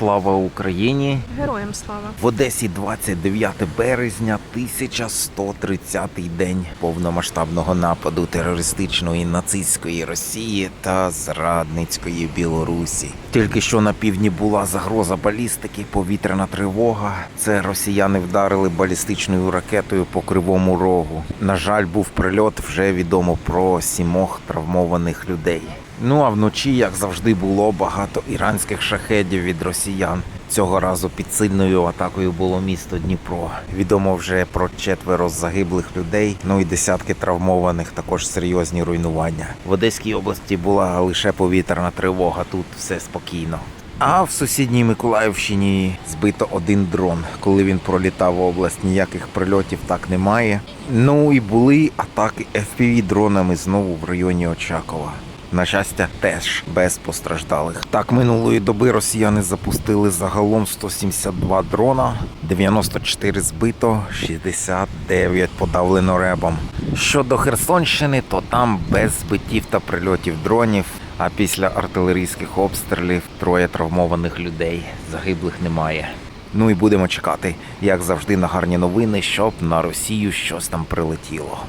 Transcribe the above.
Слава Україні! Героям слава. В Одесі 29 березня, 1130 день повномасштабного нападу терористичної нацистської Росії та зрадницької Білорусі. Тільки що на півдні була загроза балістики, повітряна тривога. Це росіяни вдарили балістичною ракетою по кривому рогу. На жаль, був прильот. Вже відомо про сімох травмованих людей. Ну а вночі, як завжди, було багато іранських шахедів від росіян. Цього разу під сильною атакою було місто Дніпро. Відомо вже про четверо загиблих людей, ну і десятки травмованих, також серйозні руйнування. В Одеській області була лише повітряна тривога. Тут все спокійно. А в сусідній Миколаївщині збито один дрон. Коли він пролітав область, ніяких прильотів так немає. Ну і були атаки fpv дронами знову в районі Очакова. На щастя, теж без постраждалих. Так минулої доби росіяни запустили загалом 172 дрона, 94 збито, 69 подавлено ребом. Щодо Херсонщини, то там без збиттів та прильотів дронів. А після артилерійських обстрілів троє травмованих людей. Загиблих немає. Ну і будемо чекати, як завжди, на гарні новини, щоб на Росію щось там прилетіло.